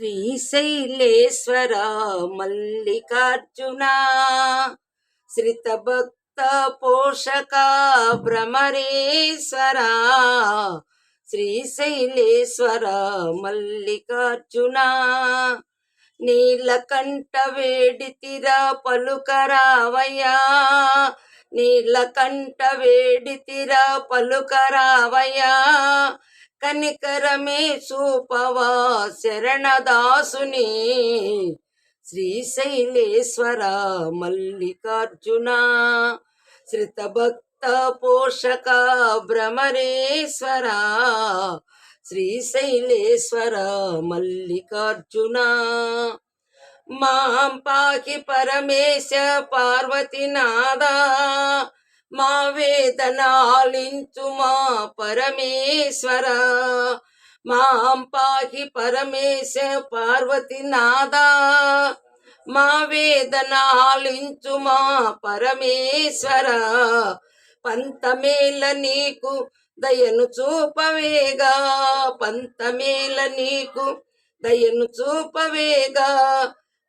శ్రీశైలేశ్వర మల్లికార్జున శ్రితభక్త పోషక భ్రమరేశ్వర శ్రీశైలేశ్వర మల్లికార్జున నీలకంఠ వేడితిర పలుకరావయ్యా నీలకంఠ వేడితిర పలుకరావయ్యా కనికరమే చూపవా శరణదాసుని. శ్రీశైలేశ్వర మల్లికార్జున. శ్రితభక్త పోషక భ్రమరేశ్వర. శ్రీశైలేశ్వర మల్లికార్జున. మాం పాకి పరమేశ పార్వతీనాదా మా వేదనాలించు మా పరమేశ్వర. మాం పాహి పరమేశ పార్వతీనాదా మా వేదనాలించు మా పరమేశ్వర. పంతమేల నీకు దయను చూపవేగా. పంతమేల నీకు దయను చూపవేగా.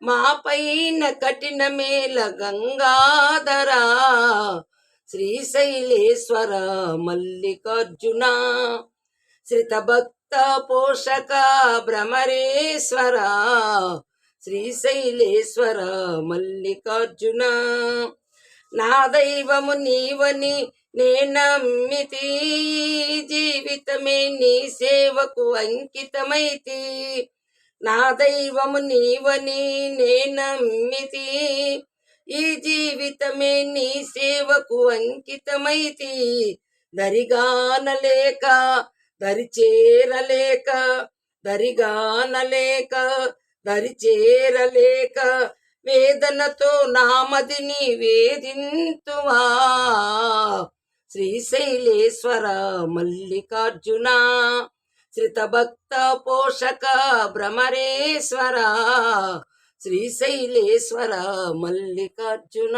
మా పైన కఠినమేల గంగాధరా. శ్రీశైలేశ్వర మల్లికార్జున శ్రితభక్త పోషక భ్రమరేశ్వర శ్రీశైలేశ్వర మల్లికార్జున. నా దైవము నీవని నేనమ్మితి జీవితమే నీ సేవకు అంకితమైతి. నా దైవము నీవని నేనమ్మితి ఈ జీవితమే నీ సేవకు అంకితమైతి. దరిగానలేక దరిచేరలేక దరిగానలేక దరిచేరలేక వేదనతో నామదిని వేధింతువా శ్రీశైలేశ్వర మల్లికార్జున శ్రితభక్త పోషక భ్రమరేశ్వర శ్రీశైలేశ్వర మల్లికార్జున.